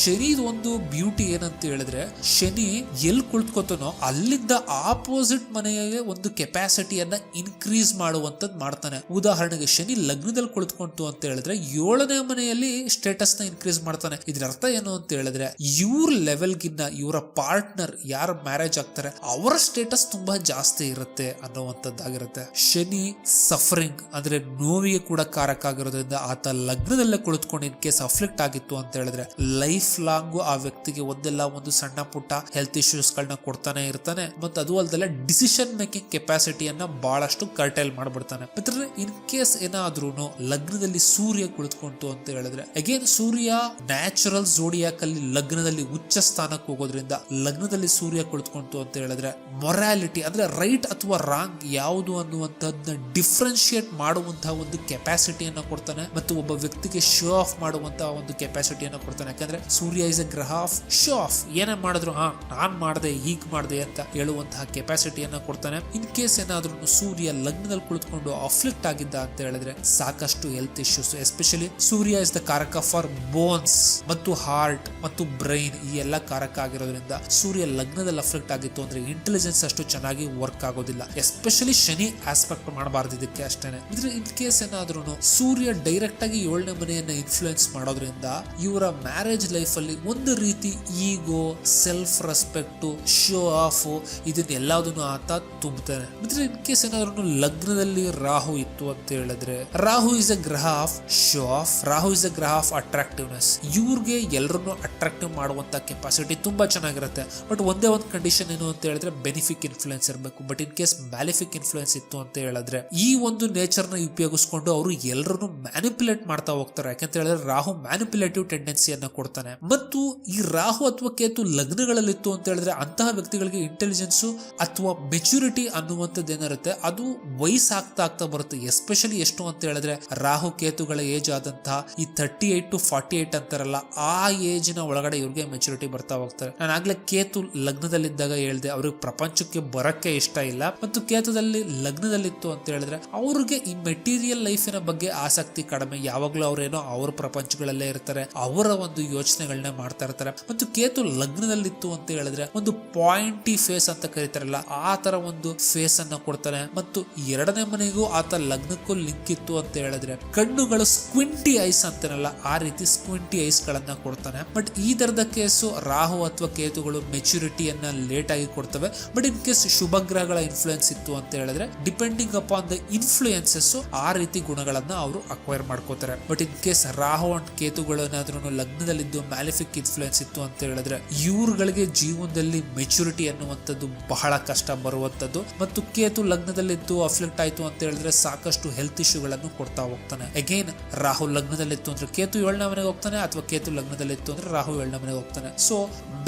ಶನಿ ಒಂದು ಬ್ಯೂಟಿ ಏನಂತ ಹೇಳಿದ್ರೆ, ಶನಿ ಎಲ್ಲಿ ಕುಳಿತುಕೋತಾನೋ ಅಲ್ಲಿಂದ ಆಪೋಸಿಟ್ ಮನೆಗೆ ಒಂದು ಕೆಪಾಸಿಟಿಯನ್ನ ಇನ್ಕ್ರೀಸ್ ಮಾಡುವಂತದ್ ಮಾಡ್ತಾನೆ. ಉದಾಹರಣೆಗೆ ಶನಿ ಲಗ್ನದಲ್ಲಿ ಕುಳಿತುಕೊಂತು ಅಂತ ಹೇಳಿದ್ರೆ ಏಳನೇ ಮನೆಯಲ್ಲಿ ಸ್ಟೇಟಸ್ನ ಇನ್ಕ್ರೀಸ್ ಮಾಡ್ತಾನೆ. ಇದ್ರ ಅರ್ಥ ಏನು ಅಂತ ಹೇಳಿದ್ರೆ, ಇವ್ರ ಲೆವೆಲ್ಗಿನ್ನ ಇವರ ಪಾರ್ಟ್ನರ್ ಯಾರು ಮ್ಯಾರೇಜ್ ಆಗ್ತಾರೆ, ಅವರ ಸ್ಟೇಟಸ್ ತುಂಬಾ ಜಾಸ್ತಿ ಇರುತ್ತೆ ಅನ್ನುವಂಥದ್ದಾಗಿರುತ್ತೆ. ಶನಿ ಸಫರಿಂಗ್ ಅಂದ್ರೆ ನೋವಿಗೆ ಕೂಡ ಕಾರಕ ಆಗಿರೋದ್ರಿಂದ ಆತ ಲಗ್ನದಲ್ಲೇ ಕುಳಿತುಕೊಂಡು ಇನ್ ಕೇಸ್ ಅಫ್ಲಿಕ್ಟ್ ಆಗಿತ್ತು ಅಂತ ಹೇಳಿದ್ರೆ ಲೈಫ್ ಲಾಂಗ್ ಆ ವ್ಯಕ್ತಿಗೆ ಒಂದೆಲ್ಲ ಒಂದು ಸಣ್ಣ ಪುಟ್ಟ ಹೆಲ್ತ್ ಇಶ್ಯೂಸ್ ಗಳನ್ನ ಕೊಡ್ತಾನೆ ಇರ್ತಾನೆ. ಮತ್ತು ಅದು ಅಲ್ಲದೆ ಡಿಸಿಷನ್ ಮೇಕಿಂಗ್ ಕೆಪಾಸಿಟಿಯನ್ನ ಬಹಳಷ್ಟು ಕರ್ಟೈಲ್ ಮಾಡ್ಬಿಡ್ತಾನೆ. ಮತ್ತೆ ಇನ್ ಕೇಸ್ ಏನಾದ್ರೂ ಲಗ್ನದಲ್ಲಿ ಸೂರ್ಯ ಕುಳಿತುಕೊಂತು ಅಂತ ಹೇಳಿದ್ರೆ ಅಗೇನ್ ಸೂರ್ಯ ನ್ಯಾಚುರಲ್ ಜೋಡಿಯಾಕ್ ಅಲ್ಲಿ ಲಗ್ನದಲ್ಲಿ ಉಚ್ಚ ಸ್ಥಾನಕ್ಕೆ ಹೋಗೋದ್ರಿಂದ ಲಗ್ನದಲ್ಲಿ ಸೂರ್ಯ ಕುಳಿತುಕೊಂತು ಅಂತ ಹೇಳಿದ್ರೆ ಮೊರಾಲಿಟಿ ಅಂದ್ರೆ ರೈಟ್ ಅಥವಾ ರಾಂಗ್ ಯಾವುದು ಅನ್ನುವಂಥದ್ದನ್ನ ಡಿಫ್ರೆನ್ಶಿಯೇಟ್ ಮಾಡುವಂತಹ ಒಂದು ಕೆಪಾಸಿಟಿಯನ್ನ ಕೊಡ್ತಾನೆ. ಮತ್ತು ಒಬ್ಬ ವ್ಯಕ್ತಿಗೆ ಶೋ ಆಫ್ ಮಾಡುವಂತಹ ಒಂದು ಕೆಪಾಸಿಟಿಯನ್ನ ಕೊಡ್ತಾನೆ. ಯಾಕಂದ್ರೆ ಸೂರ್ಯ ಇಸ್ ಎ ಗ್ರಹ ಆಫ್ ಶೋ ಆಫ್ ಏನೇ ಮಾಡಿದ್ರು, ಹಾ, ನಾನ್ ಮಾಡಿದೆ, ಹೀಗ್ ಮಾಡಿದೆ ಅಂತ ಹೇಳುವಂತಹ ಕೆಪಾಸಿಟಿಯನ್ನ ಕೊಡ್ತಾನೆ. ಇನ್ ಕೇಸ್ ಏನಾದ್ರೂ ಸೂರ್ಯ ಲಗ್ನದಲ್ಲಿ ಕುಳಿತುಕೊಂಡು ಅಫ್ಲಿಕ್ಟ್ ಆಗಿದ್ದ ಅಂತ ಹೇಳಿದ್ರೆ ಸಾಕಷ್ಟು health issues especially Surya is the ಕಾರಕ ಫಾರ್ ಬೋನ್ಸ್ ಮತ್ತು ಹಾರ್ಟ್ ಮತ್ತು ಬ್ರೈನ್ ಈ ಎಲ್ಲ ಕಾರಕ ಆಗಿರೋದ್ರಿಂದ ಸೂರ್ಯ ಲಗ್ನದಲ್ಲಿ ಅಫ್ಲಿಕ್ಟ್ ಆಗಿತ್ತು ಅಂದ್ರೆ ಇಂಟೆಲಿಜೆನ್ಸ್ ಅಷ್ಟು ಚೆನ್ನಾಗಿ ವರ್ಕ್ ಆಗೋದಿಲ್ಲ. ಎಸ್ಪೆಷಲಿ ಶನಿ ಆಸ್ಪೆಕ್ಟ್ ಮಾಡಬಾರ್ದು ಇದಕ್ಕೆ ಅಷ್ಟೇನೆ. ಇದ್ರೆ ಇನ್ ಕೇಸ್ ಏನಾದ್ರೂ ಸೂರ್ಯ ಡೈರೆಕ್ಟ್ ಆಗಿ ಏಳನೇ ಮನೆಯನ್ನ ಇನ್ಫ್ಲೂಯೆನ್ಸ್ ಮಾಡೋದ್ರಿಂದ ಇವರ ಮ್ಯಾರೇಜ್ ಲೈಫ್ ಅಲ್ಲಿ ಒಂದು ರೀತಿ ego self respect show off ಇದನ್ನೆಲ್ಲದನ್ನು ಆತ ತುಂಬುತ್ತಾನೆ. ಮತ್ತೆ ಇನ್ ಕೇಸ್ ಏನಾದ್ರು ಲಗ್ನದಲ್ಲಿ ರಾಹು ಇತ್ತು ಅಂತ ಹೇಳಿದ್ರೆ, ರಾಹು ಇಸ್ ಅ ಗ್ರಹ of show off, Rahu is a ಗ್ರಹ ಆಫ್ ಅಟ್ರಾಕ್ಟಿವ್ನೆಸ್ ಇವ್ರಿಗೆ ಎಲ್ಲರನ್ನು ಅಟ್ರಾಕ್ಟಿವ್ ಮಾಡುವಂತ ಕೆಪಾಸಿಟಿ ತುಂಬಾ ಚೆನ್ನಾಗಿರುತ್ತೆ. ಬಟ್ ಒಂದೇ ಒಂದು ಕಂಡೀಷನ್ ಏನು ಅಂತ ಹೇಳಿದ್ರೆ ಬೆನಿಫಿಕ್ ಇನ್ಫ್ಲೂಯೆನ್ಸ್ ಇರಬೇಕು but in case malefic influence ಇತ್ತು ಅಂತ ಹೇಳಿದ್ರೆ, ಈ ಒಂದು ನೇಚರ್ನ ಉಪಯೋಗಿಸ್ಕೊಂಡು ಅವರು ಎಲ್ಲರನ್ನು ಮ್ಯಾನಿಪುಲೇಟ್ ಮಾಡ್ತಾ ಹೋಗ್ತಾರೆ. ಯಾಕಂತ ಹೇಳಿದ್ರೆ, ರಾಹು ಮ್ಯಾನಿಪುಲೇಟಿವ್ ಟೆಂಡೆನ್ಸಿಯನ್ನ ಕೊಡ್ತಾನೆ. ಮತ್ತು ಈ ರಾಹು ಅಥವಾ ಕೇತು ಲಗ್ನಗಳಲ್ಲಿತ್ತು ಅಂತ ಹೇಳಿದ್ರೆ, ಅಂತಹ ವ್ಯಕ್ತಿಗಳಿಗೆ ಇಂಟೆಲಿಜೆನ್ಸು ಅಥವಾ ಮೆಚುರಿಟಿ ಅನ್ನುವಂಥದ್ದು ಏನಿರುತ್ತೆ, ಅದು ವಯಸ್ಸಾಗ್ತಾ ಆಗ್ತಾ ಬರುತ್ತೆ. ಎಸ್ಪೆಷಲಿ ಎಷ್ಟು ಅಂತ ಹೇಳಿದ್ರೆ, ರಾಹು ಕೇತುಗಳ ಏಜ್ ಆದಂತಹ ಈ thirty eight to forty eight ಅಂತಾರಲ್ಲ, ಆ ಏಜಿನ ಒಳಗಡೆ ಇವ್ರಿಗೆ ಮೆಚುರಿಟಿ ಬರ್ತಾ ಹೋಗ್ತಾರೆ ನಾನು ಆಗ್ಲೇ ಕೇತು ಲಗ್ನದಲ್ಲಿದ್ದಾಗ ಹೇಳ್ದೆ, ಅವ್ರಿಗೆ ಪ್ರಪಂಚಕ್ಕೆ ಬರಕ್ಕೆ ಇಷ್ಟ ಇಲ್ಲ. ಮತ್ತು ಕೇತುದಲ್ಲಿ ಲಗ್ನದಲ್ಲಿತ್ತು ಅಂತ ಹೇಳಿದ್ರೆ, ಅವ್ರಿಗೆ ಈ ಮೆಟೀರಿಯಲ್ ಲೈಫಿನ ಬಗ್ಗೆ ಆಸಕ್ತಿ ಕಡಿಮೆ. ಯಾವಾಗ್ಲೂ ಅವ್ರೇನೋ ಅವ್ರ ಪ್ರಪಂಚಗಳಲ್ಲೇ ಇರ್ತಾರೆ, ಅವರ ಒಂದು ಯೋಚನೆಗಳನ್ನ ಮಾಡ್ತಾ ಇರ್ತಾರೆ. ಮತ್ತು ಕೇತು ಲಗ್ನದಲ್ಲಿತ್ತು ಅಂತ ಹೇಳಿದ್ರೆ, ಒಂದು ಪಾಯಿಂಟಿ ಫೇಸ್ ಅಂತ ಕರೀತಾರಲ್ಲ, ಆ ತರ ಒಂದು ಫೇಸ್ ಅನ್ನ ಕೊಡ್ತಾನೆ. ಮತ್ತು ಎರಡನೇ ಮನೆಗೂ ಆತ ಲಗ್ನಕ್ಕೂ ಲಿಂಕ್ ಇತ್ತು ಅಂತ ಹೇಳಿದ್ರೆ, ಕಣ್ಣುಗಳು ಸ್ಕ್ವಿಂಟಿ ಐಸ್ ಅಂತಾರಲ್ಲ, ಆ ರೀತಿ ಸ್ಕ್ವಿಂಟಿ ಐಸ್ ಗಳನ್ನ ಕೊಡ್ತಾನೆ. ಬಟ್ ಈ ತರದ ಕೇಸು ರಾಹು ಅಥವಾ ಕೇತುಗಳು ಮೆಚುರಿಟಿಯನ್ನ ಲೇಟ್ ಆಗಿ ಕೊಡ್ತವೆ. ಬಟ್ ಇನ್ ಕೇಸ್ ಶುಭ ಗ್ರಹಗಳ ಇನ್ಫ್ಲೂಯೆನ್ಸ್ ಇತ್ತು ಅಂತ ಹೇಳಿದ್ರೆ ಡಿಪೆಂಡಿಂಗ್ ಅಪಾನ್ ದ ಇನ್ಫ್ಲೂಯೆನ್ಸಸ್ ಆ ರೀತಿ ಗುಣಗಳನ್ನ ಅವರು ಅಕ್ವೈರ್ ಮಾಡ್ಕೋತಾರೆ. But in case Rahu and ಕೇತುಗಳು ಏನಾದ್ರೂ ಲಗ್ನದಲ್ಲಿದ್ದು ಮ್ಯಾಲಿಫಿಕ್ ಇನ್ಫ್ಲೂಯೆನ್ಸ್ ಇತ್ತು ಅಂತ ಹೇಳಿದ್ರೆ, ಇವ್ರುಗಳಿಗೆ ಜೀವನದಲ್ಲಿ ಮೆಚುರಿಟಿ ಅನ್ನುವಂಥದ್ದು ಬಹಳ ಕಷ್ಟ ಬರುವಂಥದ್ದು. ಮತ್ತು ಕೇತು ಲಗ್ನದಲ್ಲಿದ್ದು ಅಫ್ಲೆಕ್ಟ್ ಆಯ್ತು ಅಂತ ಹೇಳಿದ್ರೆ ಸಾಕಷ್ಟು ಹೆಲ್ತ್ ಇಶ್ಯೂಗಳನ್ನು ಕೊಡ್ತಾ ಹೋಗ್ತಾನೆ. ಅಗೇನ್ ರಾಹು ಲಗ್ನದಲ್ಲಿತ್ತು ಅಂದ್ರೆ ಕೇತು ಏಳನೇ ಮನೆಗೆ ಹೋಗ್ತಾನೆ ಅಥವಾ ಕೇತು ಲಗ್ನದಲ್ಲಿತ್ತು ಅಂದ್ರೆ ರಾಹು ಏಳನೇ ಮನೆಗೆ ಹೋಗ್ತಾನೆ. ಸೊ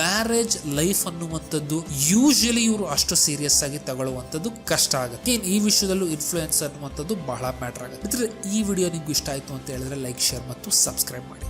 ಮ್ಯಾರೇಜ್ ಲೈಫ್ ಅನ್ನುವಂಥದ್ದು ಯೂಶಲಿ ಇವರು ಅಷ್ಟು ಸೀರಿಯಸ್ ಆಗಿ ತಗೊಳ್ಳುವಂಥದ್ದು ಕಷ್ಟ ಆಗುತ್ತೆ. ಏನ್ ಈ ವಿಷಯದಲ್ಲೂ ಇನ್ಫ್ಲೂಯೆನ್ಸ್ ಅನ್ನುವಂಥದ್ದು ಬಹಳ ಮ್ಯಾಟರ್ ಆಗುತ್ತೆ. ಈ ವಿಡಿಯೋ ನಿಮ್ಗೆ ಇಷ್ಟ ಆಯ್ತು ಅಂತ ಹೇಳಿದ್ರೆ ಲೈಕ್ ಶೇರ್ ಮತ್ತು ಸಬ್ಸ್ಕ್ರೈಬ್ ಮಾಡಿ.